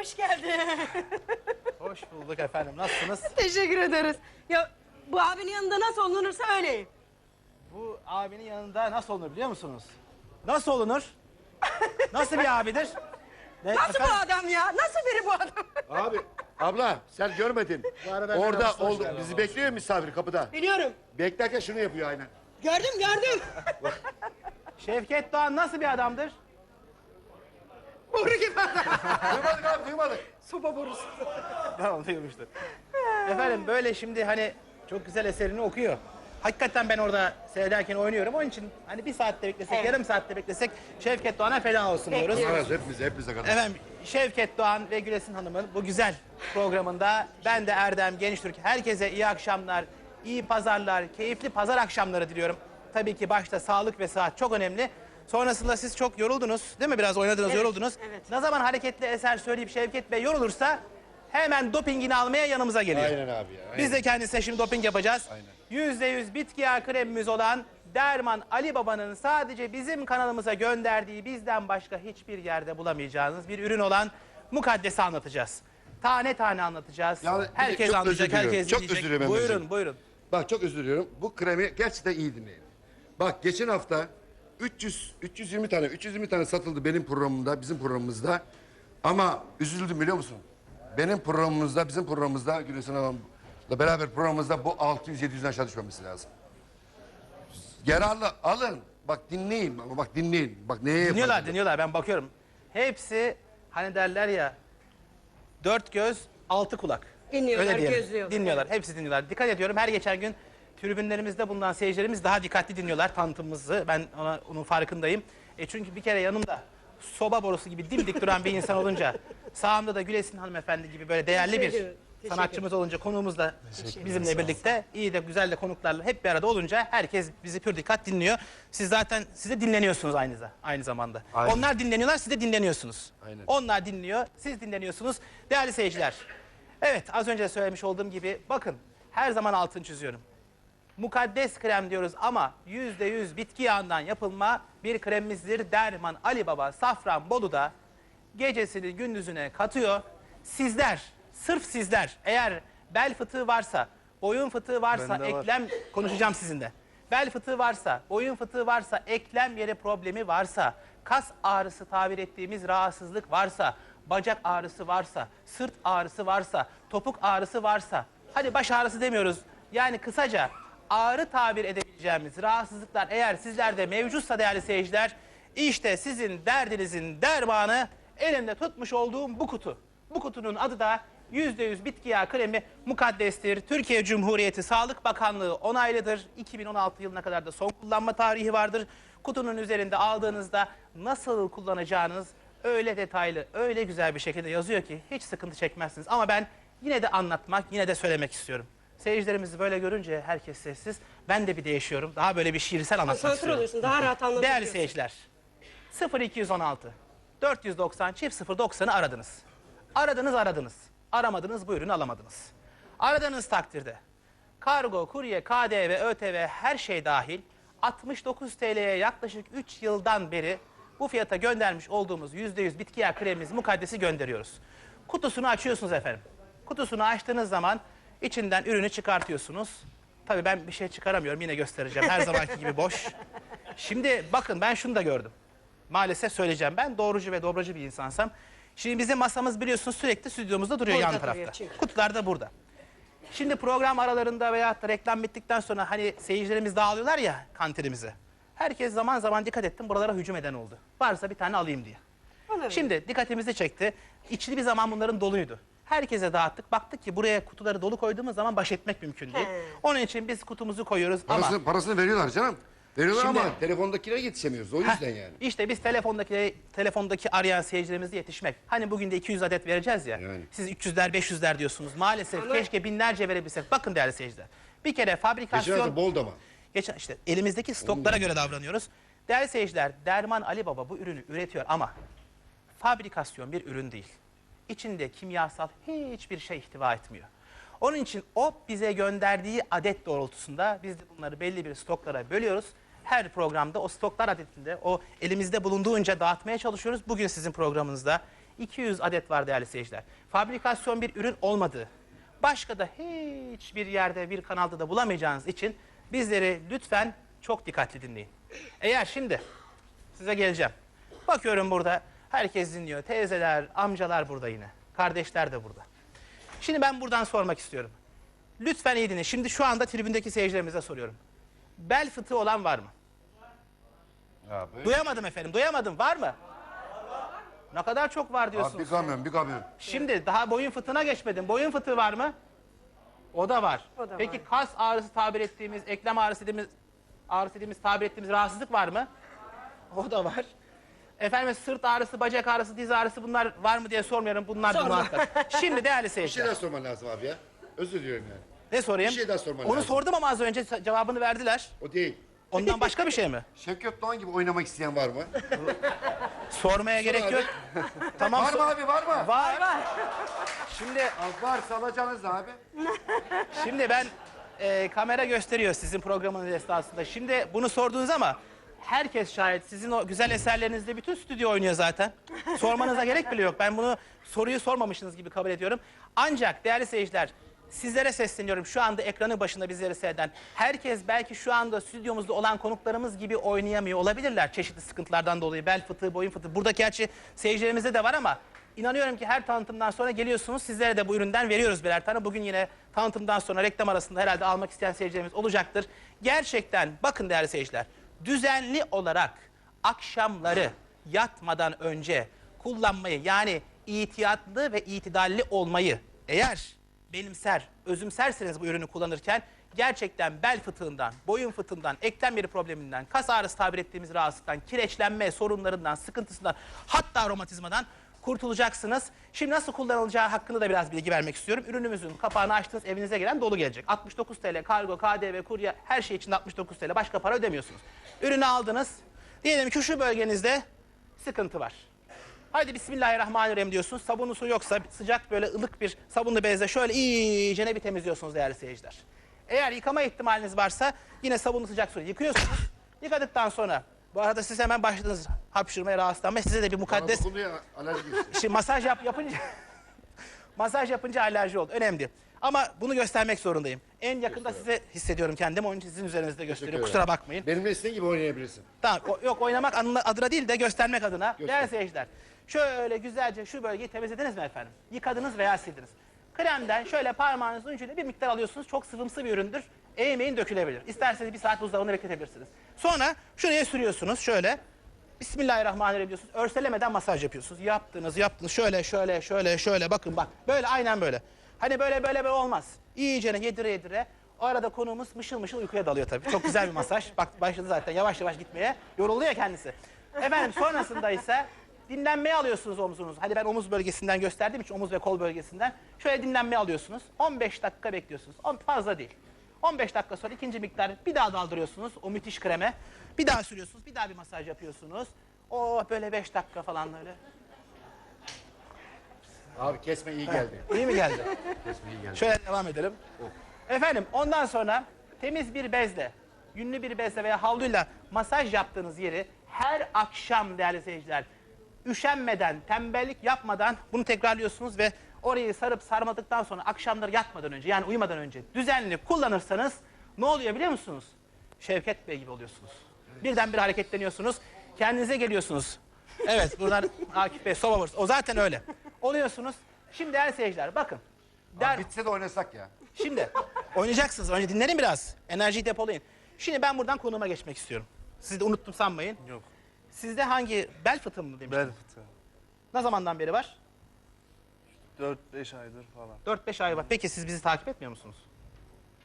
Hoş geldin. Hoş bulduk efendim. Nasılsınız? Teşekkür ederiz. Ya bu abinin yanında nasıl olunursa öyleyim. Bu abinin yanında nasıl olunur biliyor musunuz? Nasıl olunur? Nasıl bir abidir? Ne- Nasıl efendim? bu adam ya? Nasıl biri bu adam? Abi, abla sen görmedin. arada Orada hoş oldu. geldin Bizi bekliyor misafir kapıda. Biliyorum. Beklerken şunu yapıyor aynen. Gördüm gördüm. Şevket Doğan nasıl bir adamdır? Boru gibi adam. duymadık abi duymadık. Soba borusu. Tamam duymuştur. efendim böyle şimdi hani çok güzel eserini okuyor. Hakikaten ben orada seyrederken oynuyorum. Onun için hani bir saatte beklesek, Evet. yarım saatte beklesek Şevket Doğan'a feda olsun diyoruz. Evet hepimize hepimize kadar. Efendim Şevket Doğan ve Gülesin Hanım'ın bu güzel programında ben de Erdem Gençtürk herkese iyi akşamlar, iyi pazarlar, keyifli pazar akşamları diliyorum. Tabii ki başta sağlık ve saat çok önemli. Sonrasında siz çok yoruldunuz değil mi? Biraz oynadınız, Evet, yoruldunuz. evet. Ne zaman hareketli eser söyleyip Şevket Bey yorulursa hemen dopingini almaya yanımıza geliyor. Aynen abi ya. aynen. Biz de kendisine şimdi doping yapacağız. Aynen. Yüzde yüz bitki yağı kremimiz olan Derman Ali Baba'nın sadece bizim kanalımıza gönderdiği bizden başka hiçbir yerde bulamayacağınız bir ürün olan mukaddesi anlatacağız. Tane tane anlatacağız. Yani bir- herkes çok anlayacak, diliyorum. herkes Çok özür dilerim Buyurun, Emre'ciğim. buyurun. Bak çok özür diliyorum. Bu kremi gerçekten iyi dinleyin. Bak geçen hafta 300 320 tane 320 tane satıldı benim programımda, bizim programımızda. Ama üzüldüm biliyor musun? Benim programımızda, bizim programımızda Gülesin Hanım'la beraber programımızda bu 600 700'den aşağı düşmemesi lazım. Yararlı alın. Bak dinleyin ama bak dinleyin. Bak neye Dinliyorlar, yapacağız? dinliyorlar. Ben bakıyorum. Hepsi hani derler ya dört göz, altı kulak. Dinliyorlar, diyelim. gözlüyorlar. Dinliyorlar, hepsi dinliyorlar. Dikkat ediyorum her geçen gün tribünlerimizde bulunan seyircilerimiz daha dikkatli dinliyorlar tanıtımımızı. Ben ona, onun farkındayım. E çünkü bir kere yanımda soba borusu gibi dimdik duran bir insan olunca sağımda da Gülesin hanımefendi gibi böyle değerli bir sanatçımız olunca konuğumuz da bizimle birlikte iyi de güzel de konuklarla hep bir arada olunca herkes bizi pür dikkat dinliyor. Siz zaten siz de dinleniyorsunuz aynı, za- aynı zamanda. Aynen. Onlar dinleniyorlar siz de dinleniyorsunuz. Aynen. Onlar dinliyor siz dinleniyorsunuz. Değerli seyirciler. Evet az önce söylemiş olduğum gibi bakın her zaman altın çiziyorum. Mukaddes krem diyoruz ama yüzde yüz bitki yağından yapılma bir kremimizdir. Derman Ali Baba Safran Bolu'da gecesini gündüzüne katıyor. Sizler, sırf sizler eğer bel fıtığı varsa, boyun fıtığı varsa, Bende var. eklem konuşacağım sizinle. Bel fıtığı varsa, boyun fıtığı varsa, eklem yeri problemi varsa, kas ağrısı tabir ettiğimiz rahatsızlık varsa, bacak ağrısı varsa, sırt ağrısı varsa, topuk ağrısı varsa, hadi baş ağrısı demiyoruz. Yani kısaca ağrı tabir edebileceğimiz rahatsızlıklar eğer sizlerde mevcutsa değerli seyirciler, işte sizin derdinizin dermanı elimde tutmuş olduğum bu kutu. Bu kutunun adı da %100 bitki yağı kremi mukaddestir. Türkiye Cumhuriyeti Sağlık Bakanlığı onaylıdır. 2016 yılına kadar da son kullanma tarihi vardır. Kutunun üzerinde aldığınızda nasıl kullanacağınız öyle detaylı, öyle güzel bir şekilde yazıyor ki hiç sıkıntı çekmezsiniz. Ama ben yine de anlatmak, yine de söylemek istiyorum. Seyircilerimizi böyle görünce herkes sessiz. Ben de bir değişiyorum. Daha böyle bir şiirsel anlatmak Konsantre istiyorum. oluyorsun. Daha rahat anlatabiliyorsun. Değerli seyirciler, 0216 490 çift 090'ı aradınız. Aradınız aradınız. Aramadınız bu ürünü alamadınız. Aradığınız takdirde kargo, kurye, KDV, ÖTV her şey dahil 69 TL'ye yaklaşık 3 yıldan beri bu fiyata göndermiş olduğumuz %100 bitki yağı kremimiz mukaddesi gönderiyoruz. Kutusunu açıyorsunuz efendim. Kutusunu açtığınız zaman içinden ürünü çıkartıyorsunuz. Tabii ben bir şey çıkaramıyorum yine göstereceğim her zamanki gibi boş. Şimdi bakın ben şunu da gördüm. Maalesef söyleyeceğim ben doğrucu ve dobracı bir insansam. Şimdi bizim masamız biliyorsunuz sürekli stüdyomuzda duruyor Burada yan duruyor tarafta. çünkü. Kutular da burada. Şimdi program aralarında veya da reklam bittikten sonra hani seyircilerimiz dağılıyorlar ya kantinimize. Herkes zaman zaman dikkat ettim buralara hücum eden oldu. Varsa bir tane alayım diye. Olabilir. Şimdi dikkatimizi çekti. İçli bir zaman bunların doluydu. Herkese dağıttık. Baktık ki buraya kutuları dolu koyduğumuz zaman baş etmek mümkün değil. He. Onun için biz kutumuzu koyuyoruz ama... Parasını, parasını veriyorlar canım. Veriyorlar Şimdi- ama telefondakilere yetişemiyoruz. O yüzden yani. İşte biz telefondaki telefondaki arayan seyircilerimize yetişmek. Hani bugün de 200 adet vereceğiz ya. Yani. Siz 300'ler 500'ler diyorsunuz. Maalesef Ama- keşke binlerce verebilsek. Bakın değerli seyirciler. Bir kere Geçen fabrikasyon hafta bol dama. geçen işte elimizdeki stoklara göre davranıyoruz. Değerli seyirciler, Derman Ali Baba bu ürünü üretiyor ama fabrikasyon bir ürün değil. İçinde kimyasal hiçbir şey ihtiva etmiyor. Onun için o bize gönderdiği adet doğrultusunda biz de bunları belli bir stoklara bölüyoruz. Her programda o stoklar adetinde o elimizde bulunduğunca dağıtmaya çalışıyoruz. Bugün sizin programınızda 200 adet var değerli seyirciler. Fabrikasyon bir ürün olmadığı, başka da hiçbir yerde bir kanalda da bulamayacağınız için bizleri lütfen çok dikkatli dinleyin. Eğer şimdi size geleceğim. Bakıyorum burada herkes dinliyor. Teyzeler, amcalar burada yine. Kardeşler de burada. Şimdi ben buradan sormak istiyorum. Lütfen iyi dinleyin. Şimdi şu anda tribündeki seyircilerimize soruyorum. Bel fıtığı olan var mı? Abi. Duyamadım efendim, duyamadım. Var mı? Ne kadar çok var Abi diyorsunuz. bir kamyon bir kamyon. Şimdi daha boyun fıtığına geçmedim. Boyun fıtığı var mı? O da var. O da Peki var. kas ağrısı tabir ettiğimiz, eklem ağrısı dediğimiz, ağrısı dediğimiz tabir ettiğimiz rahatsızlık var mı? O da var. Efendim sırt ağrısı, bacak ağrısı, diz ağrısı bunlar var mı diye sormuyorum. Bunlar da Sorma. muhakkak. Şimdi değerli Bir şey seyirciler. daha sorman lazım abi ya. Özür diliyorum yani. Ne sorayım? bir şey daha sorman Onu lazım. sordum ama az önce cevabını verdiler. O değil. Ondan başka bir şey mi? Şevket Doğan gibi oynamak isteyen var mı? Sormaya gerek abi. yok. tamam. var mı abi var mı? Var. Şimdi Az varsa alacağınız da abi. Şimdi ben e, kamera gösteriyor sizin programınız esnasında. Şimdi bunu sordunuz ama herkes şahit. Sizin o güzel eserlerinizde bütün stüdyo oynuyor zaten. Sormanıza gerek bile yok. Ben bunu soruyu sormamışsınız gibi kabul ediyorum. Ancak değerli seyirciler sizlere sesleniyorum. Şu anda ekranın başında bizleri seyreden herkes belki şu anda stüdyomuzda olan konuklarımız gibi oynayamıyor olabilirler. Çeşitli sıkıntılardan dolayı bel fıtığı, boyun fıtığı. Buradaki gerçi seyircilerimizde de var ama İnanıyorum ki her tanıtımdan sonra geliyorsunuz. Sizlere de bu üründen veriyoruz birer tane. Bugün yine tanıtımdan sonra reklam arasında herhalde almak isteyen seyircilerimiz olacaktır. Gerçekten bakın değerli seyirciler. Düzenli olarak akşamları yatmadan önce kullanmayı yani itiyatlı ve itidalli olmayı eğer benimser, özümserseniz bu ürünü kullanırken gerçekten bel fıtığından, boyun fıtığından, eklem yeri probleminden, kas ağrısı tabir ettiğimiz rahatsızlıktan, kireçlenme sorunlarından, sıkıntısından hatta romatizmadan kurtulacaksınız. Şimdi nasıl kullanılacağı hakkında da biraz bilgi vermek istiyorum. Ürünümüzün kapağını açtınız evinize gelen dolu gelecek. 69 TL kargo, KDV, kurye her şey için 69 TL başka para ödemiyorsunuz. Ürünü aldınız. Diyelim ki şu bölgenizde sıkıntı var. Haydi Bismillahirrahmanirrahim diyorsunuz. Sabunlu su yoksa sıcak böyle ılık bir sabunlu bezle şöyle iyicene bir temizliyorsunuz değerli seyirciler. Eğer yıkama ihtimaliniz varsa yine sabunlu sıcak suyla yıkıyorsunuz. Yıkadıktan sonra bu arada siz hemen başladınız hapşırmaya rahatsızlanmaya. Size de bir Bana mukaddes dokunuyor alerji geçti. Şimdi masaj yap, yapınca masaj yapınca alerji oldu. Önemli. Ama bunu göstermek zorundayım. En yakında size hissediyorum kendimi. Onun için sizin üzerinizde gösteriyorum. Kusura bakmayın. Benimle istediğin gibi oynayabilirsin. Tamam. o- yok oynamak anla- adına değil de göstermek adına. Değerli seyirciler. Şöyle güzelce şu bölgeyi temizlediniz mi efendim? Yıkadınız veya sildiniz. Kremden şöyle parmağınızın ucuyla bir miktar alıyorsunuz. Çok sıvımsı bir üründür. Eğmeyin dökülebilir. İsterseniz bir saat buzdolabında bekletebilirsiniz. Sonra şuraya sürüyorsunuz şöyle. Bismillahirrahmanirrahim diyorsunuz. Örselemeden masaj yapıyorsunuz. Yaptınız, yaptınız. Şöyle, şöyle, şöyle, şöyle. Bakın bak. Böyle aynen böyle. Hani böyle böyle böyle olmaz. İyicene yedire yedire. O arada konuğumuz mışıl mışıl uykuya dalıyor tabii. Çok güzel bir masaj. Bak başladı zaten yavaş yavaş gitmeye. Yoruluyor kendisi. Efendim sonrasında ise dinlenmeye alıyorsunuz omuzunuzu. Hadi ben omuz bölgesinden gösterdiğim için omuz ve kol bölgesinden. Şöyle dinlenmeye alıyorsunuz. 15 dakika bekliyorsunuz. On, fazla değil. 15 dakika sonra ikinci miktar bir daha daldırıyorsunuz o müthiş kreme. Bir daha sürüyorsunuz. Bir daha bir masaj yapıyorsunuz. O böyle 5 dakika falan böyle. Abi kesme iyi geldi. İyi mi geldi? Kesme iyi geldi. Şöyle devam edelim. Efendim ondan sonra temiz bir bezle, yünlü bir bezle veya havluyla masaj yaptığınız yeri her akşam değerli seyirciler üşenmeden, tembellik yapmadan bunu tekrarlıyorsunuz ve orayı sarıp sarmadıktan sonra akşamları yatmadan önce yani uyumadan önce düzenli kullanırsanız ne oluyor biliyor musunuz? Şevket Bey gibi oluyorsunuz. Birden bir hareketleniyorsunuz. Kendinize geliyorsunuz. Evet buradan Akif Bey soba vursun. O zaten öyle. Oluyorsunuz. Şimdi değerli seyirciler bakın. Der, Abi bitse de oynasak ya. Şimdi oynayacaksınız. Önce dinlenin biraz. Enerjiyi depolayın. Şimdi ben buradan konuma geçmek istiyorum. Sizi de unuttum sanmayın. Yok. Sizde hangi bel fıtığı mı demiştiniz? Bel fıtığı. Ne zamandan beri var? 4-5 aydır falan. 4-5 ay var. Peki siz bizi takip etmiyor musunuz?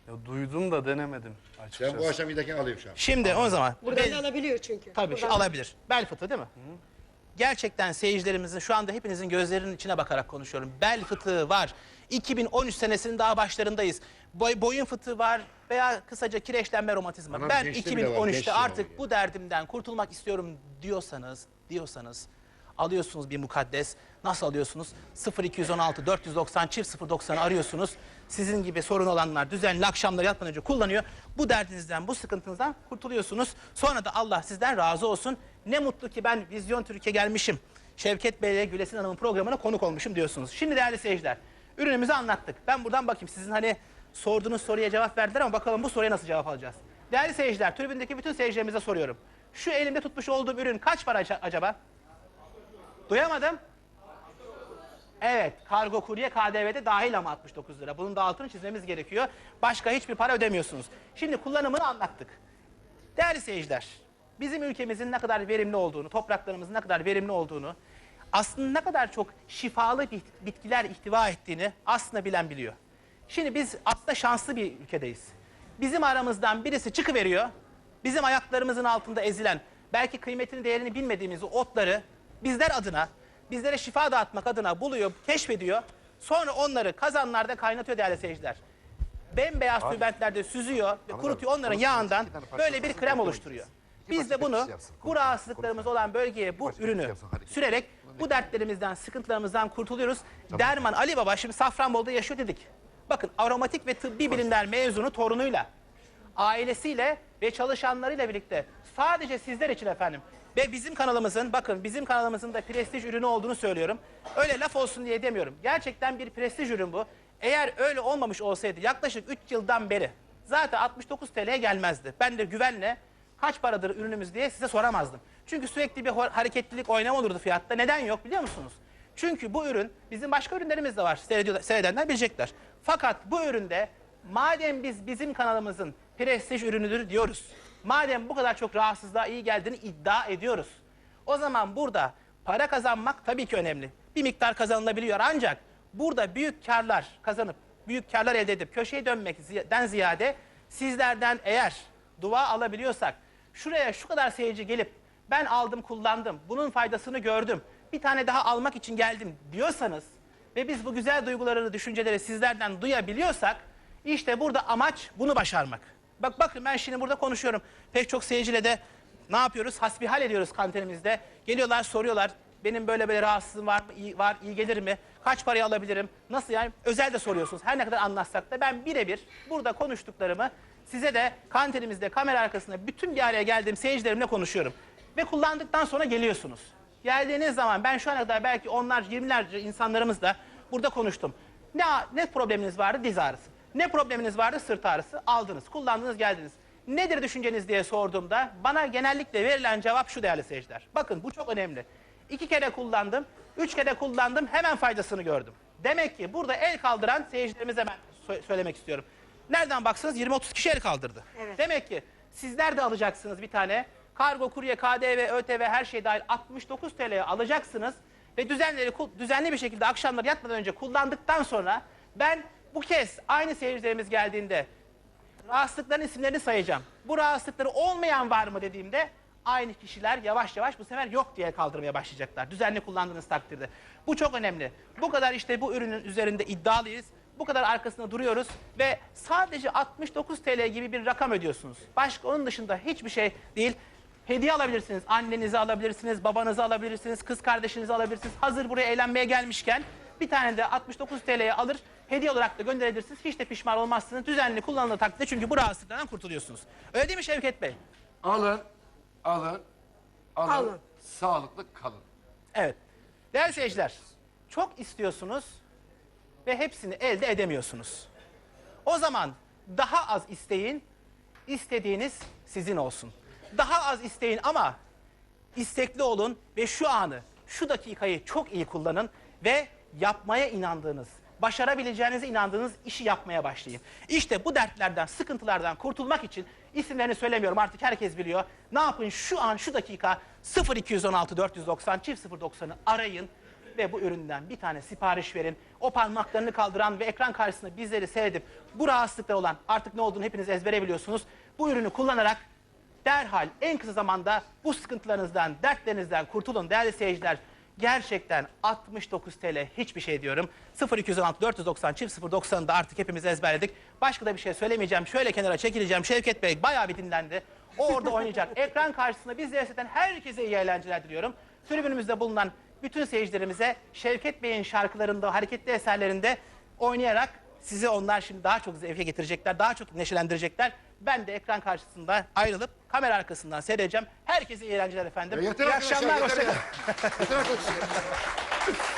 Ya duydum da denemedim Ben açıkçası. bu akşam giderken alayım şu an. Şimdi o zaman. Buradan da alabiliyor çünkü. Tabii Buradan- alabilir. Bel fıtığı değil mi? Gerçekten seyircilerimizin şu anda hepinizin gözlerinin içine bakarak konuşuyorum. Bel fıtığı var. 2013 senesinin daha başlarındayız. Boy, boyun fıtığı var veya kısaca kireçlenme romatizma. Anam ben gençte bile var, 2013'te gençti artık bu derdimden kurtulmak istiyorum diyorsanız, diyorsanız alıyorsunuz bir mukaddes. Nasıl alıyorsunuz? 0216 490 çift 090 arıyorsunuz. Sizin gibi sorun olanlar düzenli akşamları yatmadan önce kullanıyor. Bu derdinizden, bu sıkıntınızdan kurtuluyorsunuz. Sonra da Allah sizden razı olsun. Ne mutlu ki ben Vizyon Türkiye gelmişim. Şevket Bey ile Gülesin Hanım'ın programına konuk olmuşum diyorsunuz. Şimdi değerli seyirciler, ürünümüzü anlattık. Ben buradan bakayım sizin hani sorduğunuz soruya cevap verdiler ama bakalım bu soruya nasıl cevap alacağız. Değerli seyirciler, tribündeki bütün seyircilerimize soruyorum. Şu elimde tutmuş olduğum ürün kaç para aca- acaba? Duyamadım. Evet, kargo kurye KDV'de dahil ama 69 lira. Bunun da altını çizmemiz gerekiyor. Başka hiçbir para ödemiyorsunuz. Şimdi kullanımını anlattık. Değerli seyirciler, bizim ülkemizin ne kadar verimli olduğunu, topraklarımızın ne kadar verimli olduğunu, aslında ne kadar çok şifalı bit- bitkiler ihtiva ettiğini aslında bilen biliyor. Şimdi biz aslında şanslı bir ülkedeyiz. Bizim aramızdan birisi çıkıveriyor, bizim ayaklarımızın altında ezilen, belki kıymetini değerini bilmediğimiz otları bizler adına, bizlere şifa dağıtmak adına buluyor, keşfediyor. Sonra onları kazanlarda kaynatıyor değerli seyirciler. Bembeyaz tülbentlerde süzüyor ve kurutuyor. Onların yağından böyle bir krem oluşturuyor. Biz de bunu bu rahatsızlıklarımız olan bölgeye bu ürünü sürerek bu dertlerimizden, sıkıntılarımızdan kurtuluyoruz. Derman Ali Baba şimdi Safranbolu'da yaşıyor dedik. Bakın aromatik ve tıbbi bilimler mezunu torunuyla, ailesiyle ve çalışanlarıyla birlikte. Sadece sizler için efendim ve bizim kanalımızın bakın bizim kanalımızın da prestij ürünü olduğunu söylüyorum. Öyle laf olsun diye demiyorum. Gerçekten bir prestij ürün bu. Eğer öyle olmamış olsaydı yaklaşık 3 yıldan beri zaten 69 TL'ye gelmezdi. Ben de güvenle kaç paradır ürünümüz diye size soramazdım. Çünkü sürekli bir hareketlilik oynama olurdu fiyatta. Neden yok biliyor musunuz? Çünkü bu ürün bizim başka ürünlerimiz de var. Seyredenler bilecekler. Fakat bu üründe madem biz bizim kanalımızın prestij ürünüdür diyoruz. Madem bu kadar çok rahatsızlığa iyi geldiğini iddia ediyoruz. O zaman burada para kazanmak tabii ki önemli. Bir miktar kazanılabiliyor ancak burada büyük karlar kazanıp, büyük karlar elde edip köşeye dönmekten ziyade sizlerden eğer dua alabiliyorsak, şuraya şu kadar seyirci gelip ben aldım kullandım, bunun faydasını gördüm, bir tane daha almak için geldim diyorsanız ve biz bu güzel duyguları, düşünceleri sizlerden duyabiliyorsak işte burada amaç bunu başarmak. Bak bakın ben şimdi burada konuşuyorum. Pek çok seyirciyle de ne yapıyoruz? Hasbihal ediyoruz kantinimizde. Geliyorlar soruyorlar. Benim böyle böyle rahatsızlığım var mı? İyi, var, iyi gelir mi? Kaç paraya alabilirim? Nasıl yani? Özel de soruyorsunuz. Her ne kadar anlatsak da ben birebir burada konuştuklarımı size de kantinimizde kamera arkasında bütün bir araya geldiğim seyircilerimle konuşuyorum. Ve kullandıktan sonra geliyorsunuz. Geldiğiniz zaman ben şu ana kadar belki onlarca, yirmilerce insanlarımızla burada konuştum. Ne, ne probleminiz vardı? Diz ağrısı. Ne probleminiz vardı? Sırt ağrısı. Aldınız, kullandınız, geldiniz. Nedir düşünceniz diye sorduğumda bana genellikle verilen cevap şu değerli seyirciler. Bakın bu çok önemli. İki kere kullandım, üç kere kullandım hemen faydasını gördüm. Demek ki burada el kaldıran seyircilerimize ben sö- söylemek istiyorum. Nereden baksanız 20-30 kişi el kaldırdı. Demek ki sizler de alacaksınız bir tane. Kargo, kurye, KDV, ÖTV her şey dahil 69 TL'ye alacaksınız. Ve düzenleri düzenli bir şekilde akşamları yatmadan önce kullandıktan sonra ben bu kez aynı seyircilerimiz geldiğinde rahatsızlıkların isimlerini sayacağım. Bu rahatsızlıkları olmayan var mı dediğimde aynı kişiler yavaş yavaş bu sefer yok diye kaldırmaya başlayacaklar. Düzenli kullandığınız takdirde. Bu çok önemli. Bu kadar işte bu ürünün üzerinde iddialıyız. Bu kadar arkasında duruyoruz ve sadece 69 TL gibi bir rakam ödüyorsunuz. Başka onun dışında hiçbir şey değil. Hediye alabilirsiniz. Annenizi alabilirsiniz, babanızı alabilirsiniz, kız kardeşinizi alabilirsiniz. Hazır buraya eğlenmeye gelmişken bir tane de 69 TL'ye alır, hediye olarak da gönderebilirsiniz. Hiç de pişman olmazsınız. Düzenli kullanılan takdirde çünkü bu rahatsızlıklardan kurtuluyorsunuz. Öyle değil mi Şevket Bey? Alın, alın, alın, Alın. sağlıklı kalın. Evet. Değerli seyirciler, çok istiyorsunuz ve hepsini elde edemiyorsunuz. O zaman daha az isteyin, istediğiniz sizin olsun. Daha az isteyin ama istekli olun ve şu anı, şu dakikayı çok iyi kullanın ve yapmaya inandığınız, başarabileceğinize inandığınız işi yapmaya başlayın. İşte bu dertlerden, sıkıntılardan kurtulmak için isimlerini söylemiyorum artık herkes biliyor. Ne yapın şu an, şu dakika 0216 490 çift 090'ı arayın ve bu üründen bir tane sipariş verin. O parmaklarını kaldıran ve ekran karşısında bizleri seyredip bu rahatsızlıklar olan artık ne olduğunu hepiniz ezbere biliyorsunuz. Bu ürünü kullanarak derhal en kısa zamanda bu sıkıntılarınızdan, dertlerinizden kurtulun değerli seyirciler. Gerçekten 69 TL hiçbir şey diyorum. 0216 490 çift 090'ı da artık hepimiz ezberledik. Başka da bir şey söylemeyeceğim. Şöyle kenara çekileceğim. Şevket Bey bayağı bir dinlendi. O orada oynayacak. Ekran karşısında bizleri seyreden herkese iyi eğlenceler diliyorum. Tribünümüzde bulunan bütün seyircilerimize Şevket Bey'in şarkılarında, hareketli eserlerinde oynayarak sizi onlar şimdi daha çok zevke getirecekler, daha çok neşelendirecekler. Ben de ekran karşısında ayrılıp kamera arkasından seyredeceğim. Herkese iyi eğlenceler efendim. Ya yeter iyi arkadaşlar, akşamlar, yeter hoşçakalın. ya. Yeter arkadaşlar.